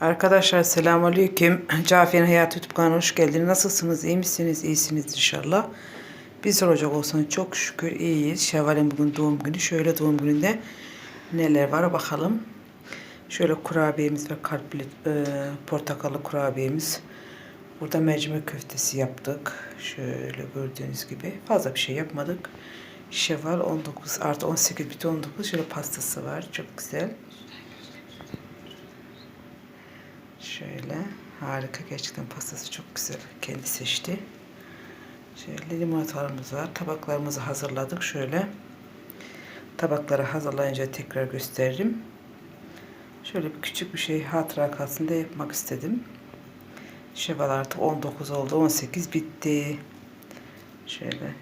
Arkadaşlar selamünaleyküm. Cafiye'nin Hayat YouTube kanalına hoş geldiniz. Nasılsınız? İyi misiniz? İyisiniz inşallah. Biz soracak olsanız çok şükür iyiyiz. Şevval'in bugün doğum günü. Şöyle doğum gününde neler var bakalım. Şöyle kurabiyemiz ve kalpli e, portakallı kurabiyemiz. Burada mercimek köftesi yaptık. Şöyle gördüğünüz gibi. Fazla bir şey yapmadık. Şevval 19 artı 18 biti 19. Şöyle pastası var. Çok güzel. Şöyle harika gerçekten pastası çok güzel. Kendi seçti. Şöyle limonatalarımız var. Tabaklarımızı hazırladık. Şöyle tabakları hazırlayınca tekrar gösteririm. Şöyle bir küçük bir şey hatıra kalsın diye yapmak istedim. Şevval artık 19 oldu. 18 bitti. Şöyle.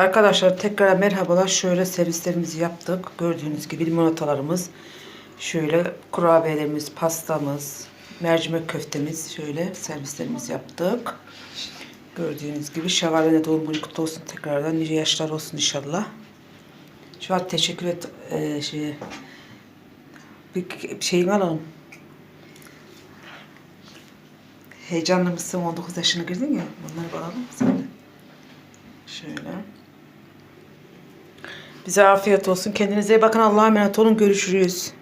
Arkadaşlar tekrar merhabalar. Şöyle servislerimizi yaptık. Gördüğünüz gibi limonatalarımız, şöyle kurabiyelerimiz, pastamız, mercimek köftemiz şöyle servislerimizi yaptık. Gördüğünüz gibi şevalene doğum günü kutlu olsun tekrardan. Nice yaşlar olsun inşallah. Şu an teşekkür et e, şey bir bir alalım. Heyecanlı mısın? 19 yaşına girdin ya. Bunları alalım de. Şöyle. Bize afiyet olsun. Kendinize iyi bakın. Allah'a emanet olun. Görüşürüz.